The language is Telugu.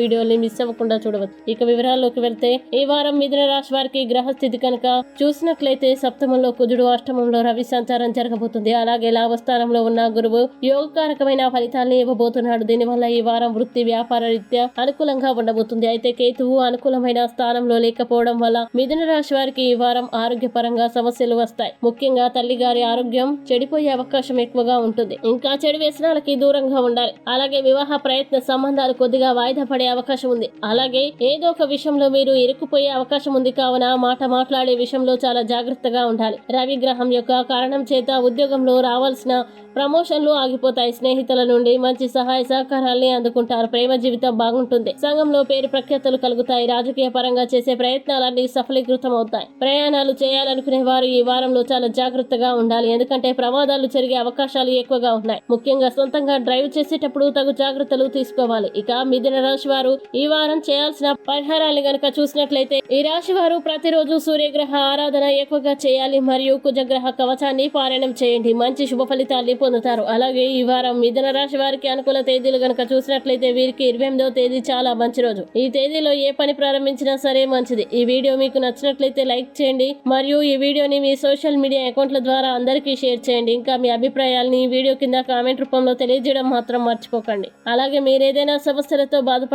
వీడియోని మిస్ అవ్వకుండా చూడవచ్చు ఇక వివరాల్లోకి వెళ్తే ఈ వారం మిథున రాశి వారికి గ్రహస్థితి కనుక చూసినట్లయితే సప్తమంలో కుజుడు అష్టమంలో రవి సంచారం జరగబోతుంది. అలాగే లాభస్థానంలో ఉన్న గురువు యోగకారకమైన ఫలితాలను ఇవ్వబోతున్నాడు. దీనివల్ల ఈ వారం వృత్తి వ్యాపార రీత్యా అనుకూలంగా ఉండబోతుంది. అయితే కేతువు అనుకూలమైన స్థానంలో లేకపోవడం వల్ల మిథున రాశి వారికి ఈ వారం ఆరోగ్యపరంగా సమస్యలు వస్తాయి. ముఖ్యంగా తల్లి గారి ఆరోగ్యం చెడిపోయే అవకాశం ఎక్కువగా ఉంటుంది. ఇంకా చెడు వ్యసనాలకి దూరంగా ఉండాలి. అలాగే వివాహ ప్రయత్న సంబంధాలు కొద్దిగా వాయిదా పడే అవకాశం ఉంది. అలాగే ఏదో ఒక విషయంలో మీరు ఇరుక్కుపోయే అవకాశం ఉంది కావున మాట మాట్లాడే విషయంలో చాలా జాగ్రత్తగా ఉండాలి. రవి గ్రహం యొక్క కారణం చేత ఉద్యోగంలో రావాల్సిన ప్రమోషన్లు ఆగిపోతాయి. స్నేహితుల నుండి మంచి సహాయ సహకారాల్ని అందుకుంటారు. ప్రేమ జీవితం బాగుంటుంది. సంఘంలో పేరు ప్రఖ్యాతలు కలుగుతాయి. రాజకీయ పరంగా చేసే ప్రయత్నాలన్నీ సఫలీకృతం అవుతాయి ప్రయాణాలు చేయాలనుకునే వారు ఈ వారంలో చాలా జాగ్రత్తగా ఉండాలి. ఎందుకంటే ప్రమాదాలు జరిగే అవకాశాలు ఎక్కువగా ఉన్నాయి. ముఖ్యంగా సొంతంగా డ్రైవ్ చేసేటప్పుడు తగు జాగ్రత్తలు తీసుకోవాలి. ఇక మిథున రాశి వారు ఈ వారం చేయాల్సిన పరిహారాలు గనక చూసినట్లయితే ఈ రాశి వారు ప్రతిరోజు సూర్యగ్రహ ఆరాధన ఎక్కువగా చేయాలి మరియు కుజగ్రహ కవచాన్ని పారాయణం చేయండి. మంచి శుభ ఫలితాన్ని పొందుతారు. అలాగే ఈ వారం మిథున రాశి వారికి అనుకూల తేదీలు గనక చూసినట్లయితే వీరికి ఇరవై ఎనిమిదవ తేదీ చాలా మంచి రోజు. ఈ తేదీలో ఏ పని ప్రారంభించినా సరే మంచిది. ఈ వీడియో మీకు నచ్చినట్లయితే లైక్ చేయండి మరియు ఈ వీడియోని మీ సోషల్ మీడియా అకౌంట్ల ద్వారా అందరికీ షేర్ చేయండి. ఇంకా మీ అభిప్రాయాల్ని ఈ వీడియో కింద కామెంట్ రూపంలో తెలియజేయడం మాత్రం మర్చిపోకండి. అలాగే మీరు ఏదైనా సమస్యలతో